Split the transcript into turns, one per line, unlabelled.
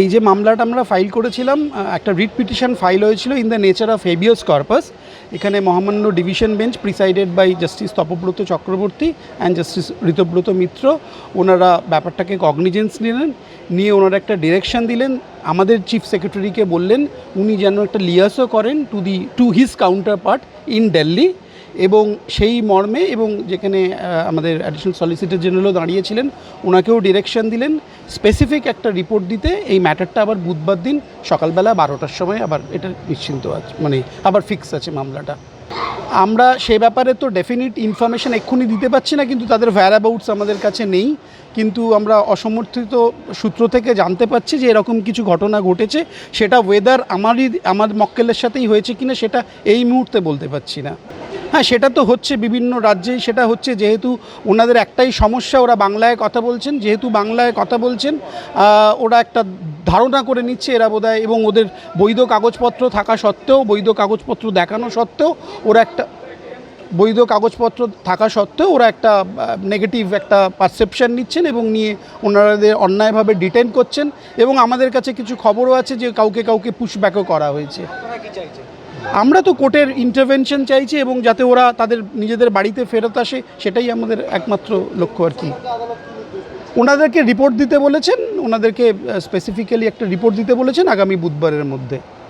এই যে মামলাটা আমরা ফাইল করেছিলাম একটা রিট পিটিশন ফাইল হয়েছিল in the nature of habeas corpus এখানে মহামান্য division bench presided by Justice Tapabrata Chakraborty and Justice Ritabrata Mitra, ওনারা ব্যাপারটাকে কগনিজেন্স নিলেন, নিয়ে ওনারা একটা ডিরেকশন দিলেন, আমাদের চিফ সেক্রেটারিকে বললেন, উনি যেন একটা লিয়াসও করেন to the to his counterpart in Delhi এবং সেই মর্মে এবং যেখানে আমাদের অ্যাডিশনাল সলিসিটর জেনারেলও দাঁড়িয়েছিলেন ওনাকেও ডিরেকশন দিলেন স্পেসিফিক একটা রিপোর্ট দিতে। এই ম্যাটারটা আবার বুধবার দিন সকালবেলা বারোটার সময় আবার এটা নিশ্চিন্ত আছে মানে আবার ফিক্স আছে মামলাটা। আমরা সে ব্যাপারে তো ডেফিনিট ইনফরমেশন এক্ষুনি দিতে পারছি না, কিন্তু তাদের ভ্যারাবাউটস আমাদের কাছে নেই। কিন্তু আমরা অসমর্থিত সূত্র থেকে জানতে পারছি যে এরকম কিছু ঘটনা ঘটেছে, সেটা ওয়েদার আমারই, আমার মক্কেলের সাথেই হয়েছে কিনা, সেটা এই মুহূর্তে বলতে পারছি না। হ্যাঁ সেটা তো হচ্ছে বিভিন্ন রাজ্যেই, সেটা হচ্ছে যেহেতু ওনাদের একটাই সমস্যা, ওরা বাংলায় কথা বলছেন, যেহেতু বাংলায় কথা বলছেন ওরা একটা ধারণা করে নিচ্ছে এরা বোধহয়, এবং ওদের বৈধ কাগজপত্র থাকা সত্ত্বেও, বৈধ কাগজপত্র দেখানো সত্ত্বেও, ওরা একটা বৈধ কাগজপত্র থাকা সত্ত্বেও, ওরা একটা নেগেটিভ একটা পারসেপশন নিচ্ছেন এবং নিয়ে ওনারাদের অন্যায়ভাবে ডিটেন করছেন, এবং আমাদের কাছে কিছু খবরও আছে যে কাউকে কাউকে পুশব্যাকও করা হয়েছে। আমরা তো কোর্টের ইন্টারভেনশন চাইছি এবং যাতে ওরা তাদের নিজেদের বাড়িতে ফেরত আসে, সেটাই আমাদের একমাত্র লক্ষ্য আর কি। ওনাদেরকে রিপোর্ট দিতে বলেছেন, ওনাদেরকে স্পেসিফিক্যালি একটা রিপোর্ট দিতে বলেছেন আগামী বুধবারের মধ্যে।